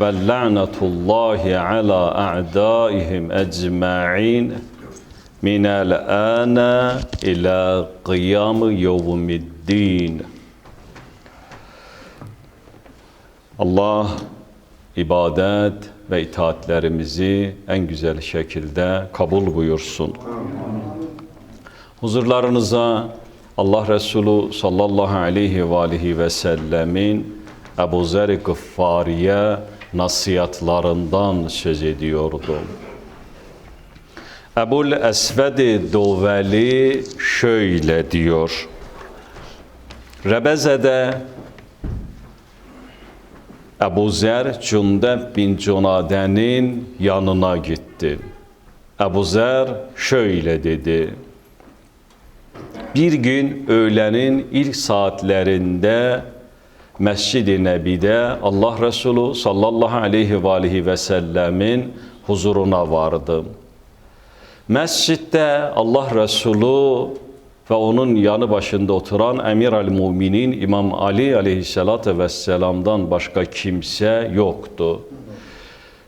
ve la'natullahi ala a'daihim ecma'in minel ana ila kıyamı yevmiddin. Allah ibadet ve itaatlerimizi en güzel şekilde kabul buyursun. Huzurlarınıza Allah Resulü sallallahu aleyhi ve aleyhi ve sellemin Ebu Zer-i Gıffariye nasihatlarından söz ediyordum. Ebul Esved-i Doveli şöyle diyor. Rebeze'de Ebu Zer Cündep bin Cunade'nin yanına gitti. Ebu Zer şöyle dedi. Bir gün öğlenin ilk saatlerinde Mescid-i Nebi'de Allah Resulü sallallahu aleyhi ve aleyhi ve sellemin huzuruna vardım. Mescitte Allah Resulü ve onun yanı başında oturan Emir el-Muminin İmam Ali aleyhissalatü vesselam'dan başka kimse yoktu.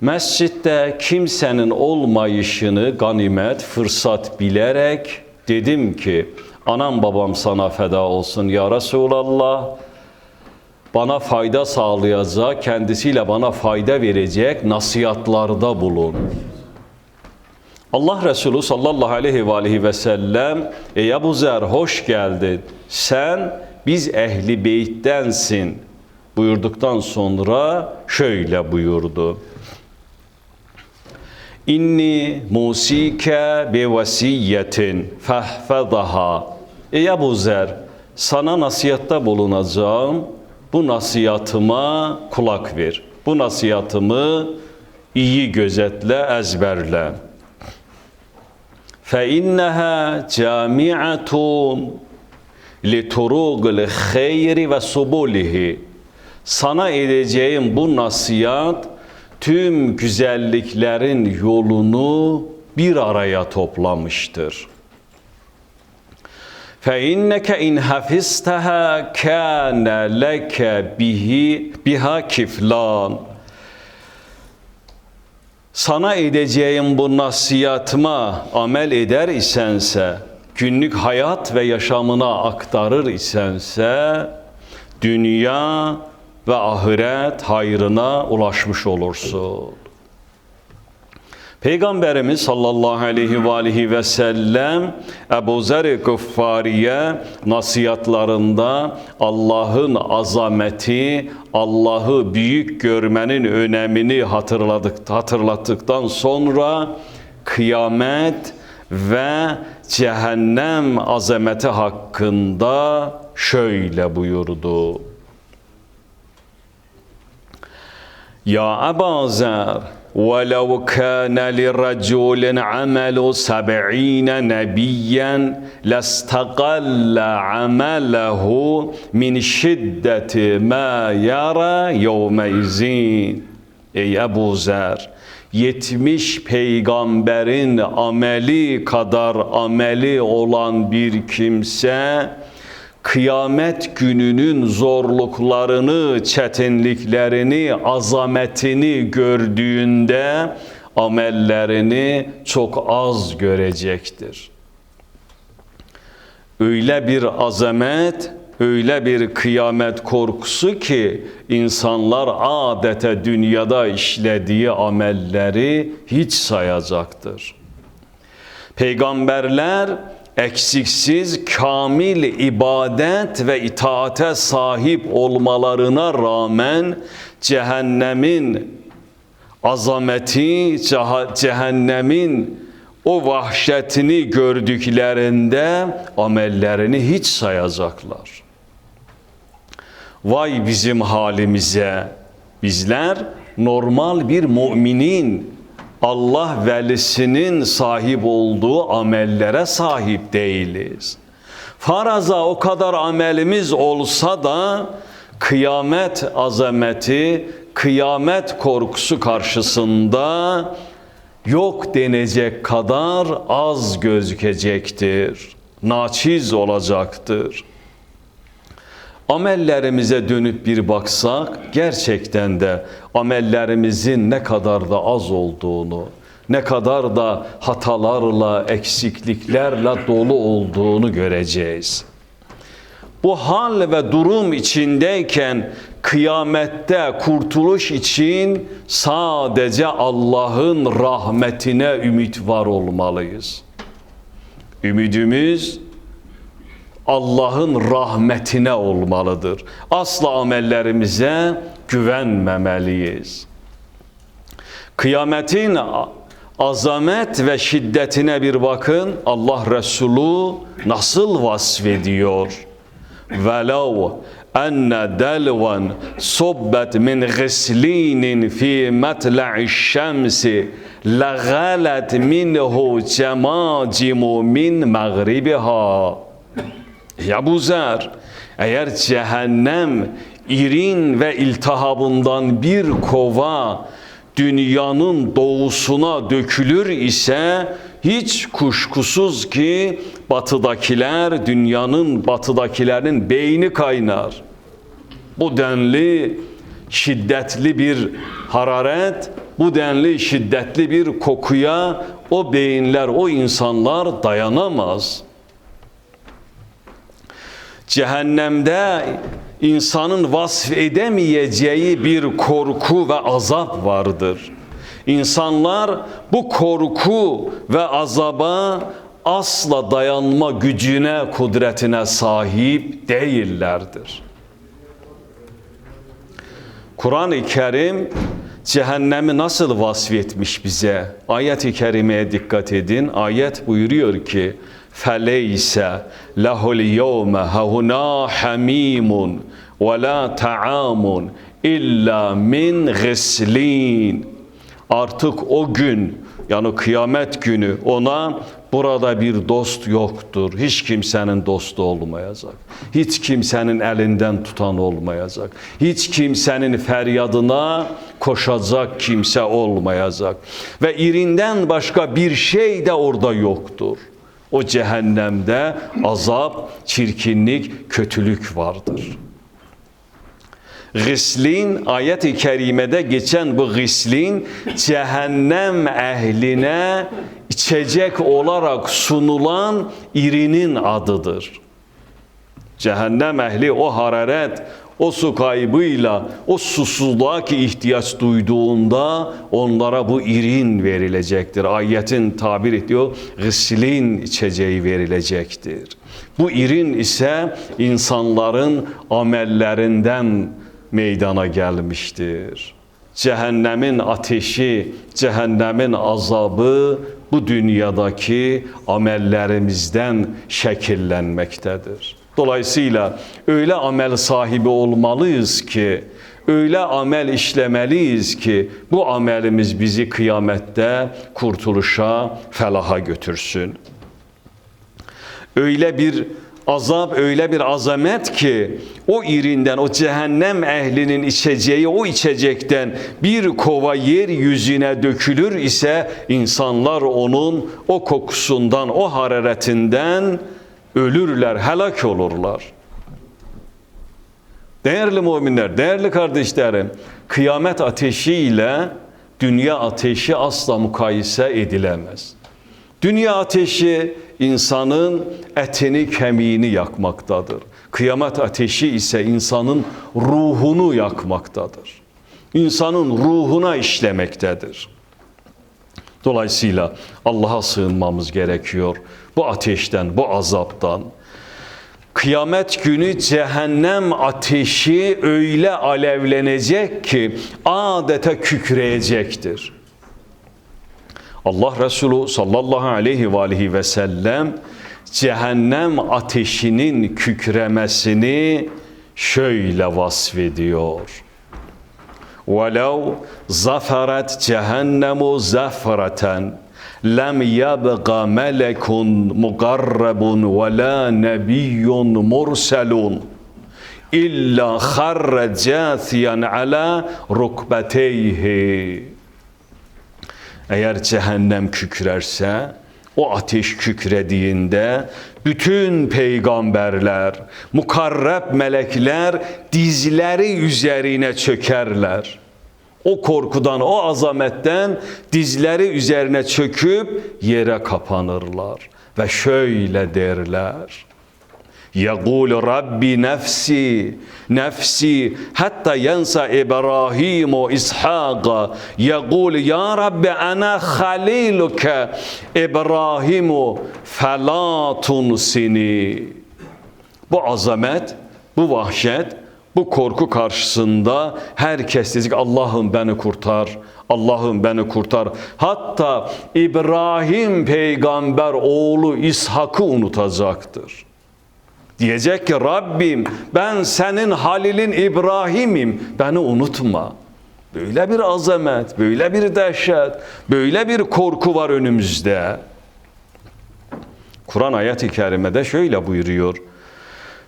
Mescitte kimsenin olmayışını ganimet, fırsat bilerek dedim ki anam babam sana feda olsun ya Resulallah bana fayda sağlayacak, kendisiyle bana fayda verecek nasihatlarda bulun. Allah Resulü sallallahu aleyhi ve aleyhi ve sellem Ey Ebu Zer hoş geldin. Sen biz ehli beyttensin buyurduktan sonra şöyle buyurdu. İnni musike bi vasiyetin fehfedaha. Ey Ebu Zer sana nasihatta bulunacağım bu nasihatıma kulak ver. Bu nasihatımı iyi gözetle, ezberle. Fe inneha camiatun li turugil hayri ve subulihi. Sana edeceğim bu nasihat tüm güzelliklerin yolunu bir araya toplamıştır.'' فَاِنَّكَ اِنْ حَفِظْتَهَا كَانَ لَكَ بِهِ بِهَا كِفْلَانِ sana edeceğim bu nasihatıma amel eder isense, günlük hayat ve yaşamına aktarır isense, dünya ve ahiret hayrına ulaşmış olursun. Peygamberimiz sallallahu aleyhi ve aleyhi ve sellem Ebu Zer-i Gıffari'ye nasihatlarında Allah'ın azameti, Allah'ı büyük görmenin önemini hatırladık, hatırlattıktan sonra kıyamet ve cehennem azameti hakkında şöyle buyurdu. Ya Ebu Zer ولو كان لرجل عمل سبعين نبيا لاستقل عمله من شدة ما يرى يومئذ Ey Ebu Zer, 70 peygamberin ameli kadar ameli olan bir kimse kıyamet gününün zorluklarını, çetinliklerini, azametini gördüğünde amellerini çok az görecektir. Öyle bir azamet, öyle bir kıyamet korkusu ki insanlar adete dünyada işlediği amelleri hiç sayacaktır. Peygamberler eksiksiz kamil ibadet ve itaate sahip olmalarına rağmen cehennemin azameti, cehennemin o vahşetini gördüklerinde amellerini hiç sayacaklar. Vay bizim halimize. Bizler normal bir müminin Allah velisinin sahip olduğu amellere sahip değiliz. Faraza o kadar amelimiz olsa da kıyamet azameti, kıyamet korkusu karşısında yok denecek kadar az gözükecektir. Naçiz olacaktır. Amellerimize dönüp bir baksak gerçekten de amellerimizin ne kadar da az olduğunu, ne kadar da hatalarla, eksikliklerle dolu olduğunu göreceğiz. Bu hal ve durum içindeyken kıyamette kurtuluş için sadece Allah'ın rahmetine ümit var olmalıyız. Ümidimiz Allah'ın rahmetine olmalıdır. Asla amellerimize güvenmemeliyiz. Kıyametin azamet ve şiddetine bir bakın. Allah Resulü nasıl vasfediyor? Velav enne delvan sobbet min ghislinin fi matla'i şemsi lagalet minhu cemacimu min mağribiha. Ya bu zer, eğer cehennem irin ve iltihabından bir kova dünyanın doğusuna dökülür ise hiç kuşkusuz ki batıdakiler, dünyanın batıdakilerin beyni kaynar. Bu denli şiddetli bir hararet, bu denli şiddetli bir kokuya o beyinler, o insanlar dayanamaz.'' Cehennemde insanın vasf edemeyeceği bir korku ve azap vardır. İnsanlar bu korku ve azaba asla dayanma gücüne, kudretine sahip değillerdir. Kur'an-ı Kerim cehennemi nasıl vasfetmiş bize? Ayet-i kerimeye dikkat edin. Ayet buyuruyor ki: فليس له اليوم هنا حميم ولا طعام illa min gıslin. Artık o gün yani kıyamet günü ona burada bir dost yoktur. Hiç kimsenin dostu olmayacak. Hiç kimsenin elinden tutan olmayacak. Hiç kimsenin feryadına koşacak kimse olmayacak. Ve irinden başka bir şey de orada yoktur. O cehennemde azap, çirkinlik, kötülük vardır. Gıslin ayet-i kerimede geçen bu gıslin cehennem ehline içecek olarak sunulan irinin adıdır. Cehennem ehli o hararet, o su kaybıyla, o susuzluğa ki ihtiyaç duyduğunda onlara bu irin verilecektir. Ayetin tabir ediyor, gıslin içeceği verilecektir. Bu irin ise insanların amellerinden meydana gelmiştir. Cehennemin ateşi, cehennemin azabı bu dünyadaki amellerimizden şekillenmektedir. Dolayısıyla öyle amel sahibi olmalıyız ki, öyle amel işlemeliyiz ki bu amelimiz bizi kıyamette kurtuluşa, felaha götürsün. Öyle bir azap, öyle bir azamet ki o irinden, o cehennem ehlinin içeceği o içecekten bir kova yer yüzüne dökülür ise insanlar onun o kokusundan, o hararetinden ölürler, helak olurlar. Değerli müminler, değerli kardeşlerim, kıyamet ateşiyle dünya ateşi asla mukayese edilemez. Dünya ateşi insanın etini kemiğini yakmaktadır. Kıyamet ateşi ise insanın ruhunu yakmaktadır. İnsanın ruhuna işlemektedir. Dolayısıyla Allah'a sığınmamız gerekiyor Bu ateşten, bu azaptan. Kıyamet günü cehennem ateşi öyle alevlenecek ki adeta kükreyecektir. Allah Resulü sallallahu aleyhi ve aleyhi ve sellem cehennem ateşinin kükremesini şöyle vasfediyor. وَلَوْ زَفَرَتْ جَهَنَّمُ زَفْرَةً لَمْ يَبْغَ مَلَكٌ مُقَرَّبٌ وَلَا نَبِيٌّ مُرْسَلٌ إِلَّا خَرَّ جَاثِيًا عَلَى رُكْبَتَيْهِ Eğer cehennem kükrerse, o ateş kükrediğinde bütün peygamberler, mukarreb melekler dizleri üzerine çökerler. O korkudan, o azametten dizleri üzerine çöküp yere kapanırlar ve şöyle derler. يقول ربي نفسي نفسي حتى ينسى إبراهيم وإسحاق يقول يا رب أنا خليلك إبراهيم فلا تنسني Bu azamet, bu vahşet, bu korku karşısında herkes diyecek Allah'ım beni kurtar, Allah'ım beni kurtar. Hatta İbrahim peygamber oğlu İshak'ı unutacaktır. Diyecek ki Rabbim ben senin Halil'in İbrahim'im beni unutma. Böyle bir azamet, böyle bir dehşet, böyle bir korku var önümüzde. Kur'an ayet-i kerimede şöyle buyuruyor.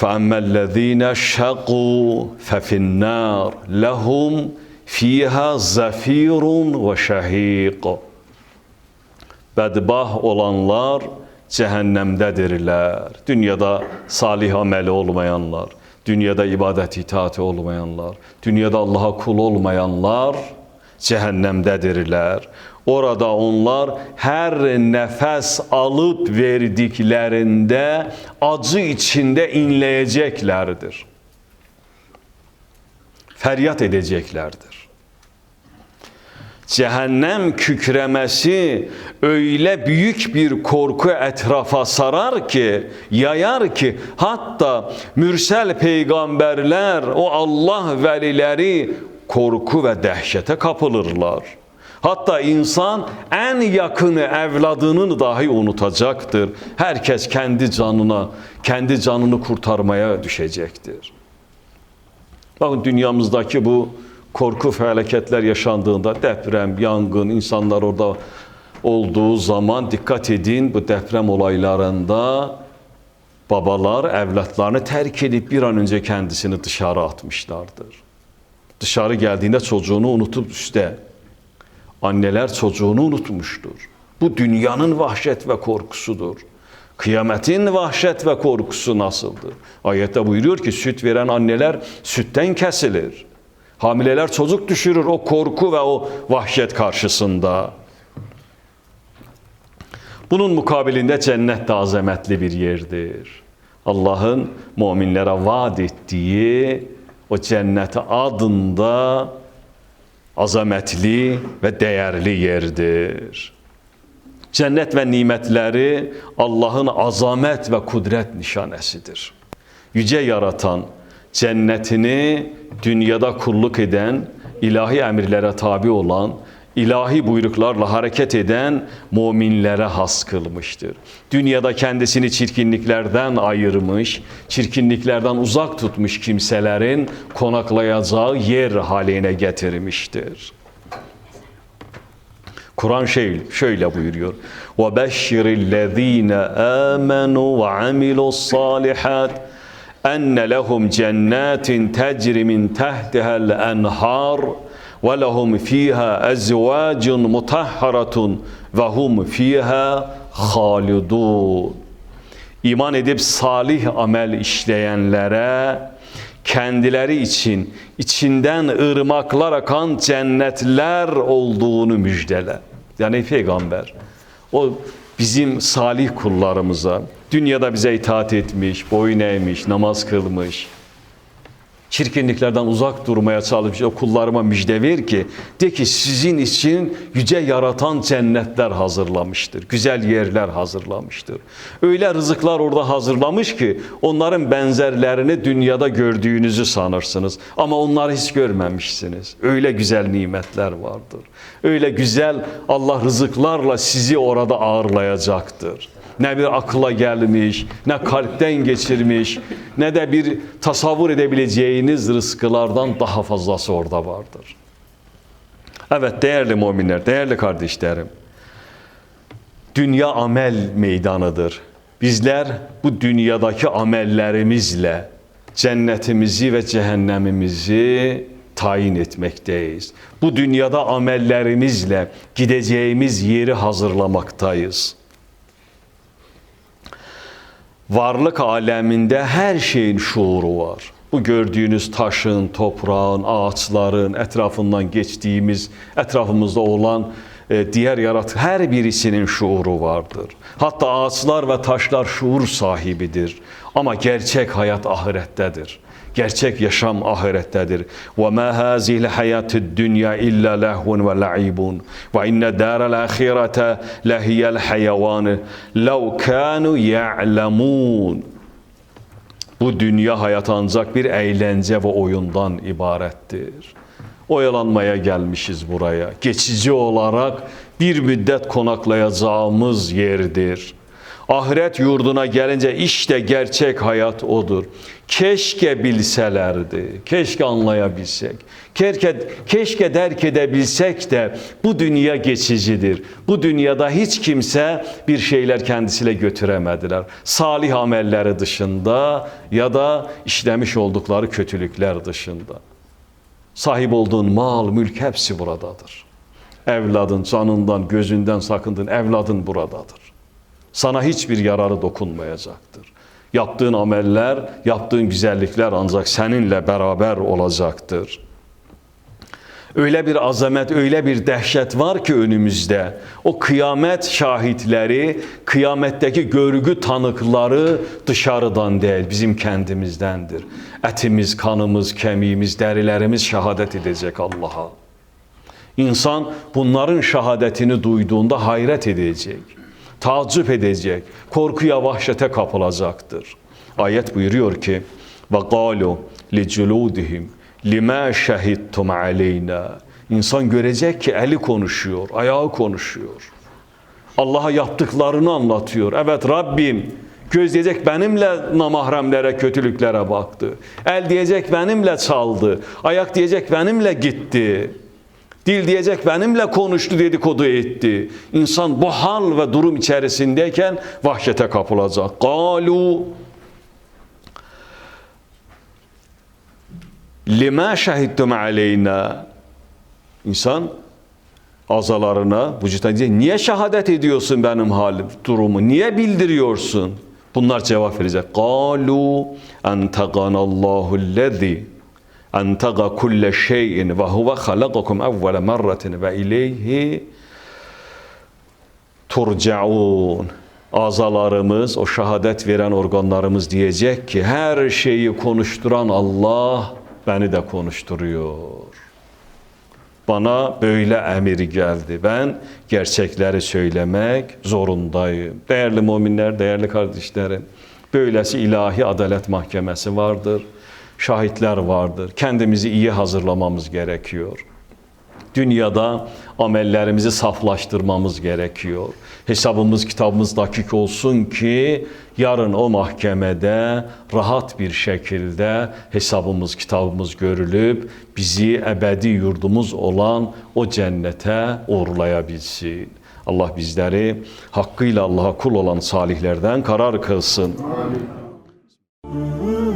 فَأَمَّا الَّذ۪ينَ شَقُوا فَفِي النَّارِ لَهُمْ ف۪يهَا زَف۪يرٌ وَشَه۪يقٌ Bedbah olanlar cehennemdedirler. Dünyada salih ameli olmayanlar, dünyada ibadet itaati olmayanlar, dünyada Allah'a kul olmayanlar cehennemdedirler. Orada onlar her nefes alıp verdiklerinde acı içinde inleyeceklerdir. Feryat edeceklerdir cehennem kükremesi öyle büyük bir korku etrafa sarar ki, yayar ki hatta mürsel peygamberler, o Allah velileri korku ve dehşete kapılırlar. Hatta insan en yakını evladının dahi unutacaktır. Herkes kendi canına, kendi canını kurtarmaya düşecektir. Bakın dünyamızdaki bu korku felaketler yaşandığında deprem, yangın, insanlar orada olduğu zaman dikkat edin bu deprem olaylarında babalar evlatlarını terk edip bir an önce kendisini dışarı atmışlardır. Dışarı geldiğinde çocuğunu unutup üstte. Anneler çocuğunu unutmuştur. Bu dünyanın vahşet ve korkusudur. Kıyametin vahşet ve korkusu nasıldır? Ayette buyuruyor ki süt veren anneler sütten kesilir. Hamileler çocuk düşürür o korku ve o vahşet karşısında. Bunun mukabilinde cennet de azametli bir yerdir. Allah'ın müminlere vaat ettiği o cennet adında azametli ve değerli yerdir. Cennet ve nimetleri Allah'ın azamet ve kudret nişanesidir. Yüce yaratan, cennetini dünyada kulluk eden, ilahi emirlere tabi olan, ilahi buyruklarla hareket eden müminlere has kılmıştır. Dünyada kendisini çirkinliklerden ayırmış, çirkinliklerden uzak tutmuş kimselerin konaklayacağı yer haline getirmiştir. Kur'an şey, şöyle buyuruyor. وَبَشِّرِ الَّذ۪ينَ آمَنُوا وَعَمِلُوا الصَّالِحَاتِ enne lehum cennetin tecri min tahtiha'l enhar ve lehum fiha ezvacun mutahharatun ve hum fiha halidun. İman edip salih amel işleyenlere kendileri için içinden ırmaklar akan cennetler olduğunu müjdele. Yani peygamber o bizim salih kullarımıza, dünyada bize itaat etmiş, boyun eğmiş, namaz kılmış, çirkinliklerden uzak durmaya çalışmış o kullarıma müjde ver ki de ki sizin için yüce yaratan cennetler hazırlamıştır. Güzel yerler hazırlamıştır. Öyle rızıklar orada hazırlamış ki onların benzerlerini dünyada gördüğünüzü sanırsınız. Ama onları hiç görmemişsiniz. Öyle güzel nimetler vardır. Öyle güzel Allah rızıklarla sizi orada ağırlayacaktır ne bir akla gelmiş, ne kalpten geçirmiş, ne de bir tasavvur edebileceğiniz rızkılardan daha fazlası orada vardır. Evet değerli müminler, değerli kardeşlerim. Dünya amel meydanıdır. Bizler bu dünyadaki amellerimizle cennetimizi ve cehennemimizi tayin etmekteyiz. Bu dünyada amellerimizle gideceğimiz yeri hazırlamaktayız. Varlık aleminde her şeyin şuuru var. Bu gördüğünüz taşın, toprağın, ağaçların, etrafından geçtiğimiz, etrafımızda olan e, diğer yaratı her birisinin şuuru vardır. Hatta ağaçlar ve taşlar şuur sahibidir. Ama gerçek hayat ahirettedir. Gerçek yaşam ahirettedir. Hayatud dunya illa lahvun ve la'ibun. Ve inne daral ahirete lahiyel hayavan. Law kanu ya'lemun. Bu dünya hayatı ancak bir eğlence ve oyundan ibarettir. Oyalanmaya gelmişiz buraya. Geçici olarak bir müddet konaklayacağımız yerdir. Ahiret yurduna gelince işte gerçek hayat odur. Keşke bilselerdi, keşke anlayabilsek, keşke, keşke derk edebilsek de bu dünya geçicidir. Bu dünyada hiç kimse bir şeyler kendisiyle götüremediler. Salih amelleri dışında ya da işlemiş oldukları kötülükler dışında. Sahip olduğun mal, mülk hepsi buradadır. Evladın canından, gözünden sakındığın evladın buradadır. Sana hiçbir yararı dokunmayacaktır. Yaptığın ameller, yaptığın güzellikler ancak seninle beraber olacaktır. Öyle bir azamet, öyle bir dehşet var ki önümüzde. O kıyamet şahitleri, kıyametteki görgü tanıkları dışarıdan değil, bizim kendimizdendir. Etimiz, kanımız, kemiğimiz, derilerimiz şehadet edecek Allah'a. İnsan bunların şehadetini duyduğunda hayret edecek, tacip edecek, korkuya, vahşete kapılacaktır. Ayet buyuruyor ki: "Ve galu li culudihim lima şehittum aleyna." İnsan görecek ki eli konuşuyor, ayağı konuşuyor. Allah'a yaptıklarını anlatıyor. Evet Rabbim göz diyecek benimle namahremlere, kötülüklere baktı. El diyecek benimle çaldı. Ayak diyecek benimle gitti. Dil diyecek benimle konuştu dedikodu etti. İnsan bu hal ve durum içerisindeyken vahşete kapılacak. Galu lima şahittum aleyna İnsan azalarına, vücuttan diyecek, niye şehadet ediyorsun benim halim, durumu, niye bildiriyorsun? Bunlar cevap verecek. Galu enteganallahu lezi entega kulle şeyin ve huve halakakum evvele merretin ve ileyhi turcaun. Azalarımız, o şehadet veren organlarımız diyecek ki her şeyi konuşturan Allah beni de konuşturuyor. Bana böyle emir geldi. Ben gerçekleri söylemek zorundayım. Değerli müminler, değerli kardeşlerim, böylesi ilahi adalet mahkemesi vardır. Şahitler vardır. Kendimizi iyi hazırlamamız gerekiyor. Dünyada amellerimizi saflaştırmamız gerekiyor. Hesabımız, kitabımız dakik olsun ki yarın o mahkemede rahat bir şekilde hesabımız, kitabımız görülüp bizi ebedi yurdumuz olan o cennete uğurlayabilsin. Allah bizleri hakkıyla Allah'a kul olan salihlerden karar kılsın. Amin.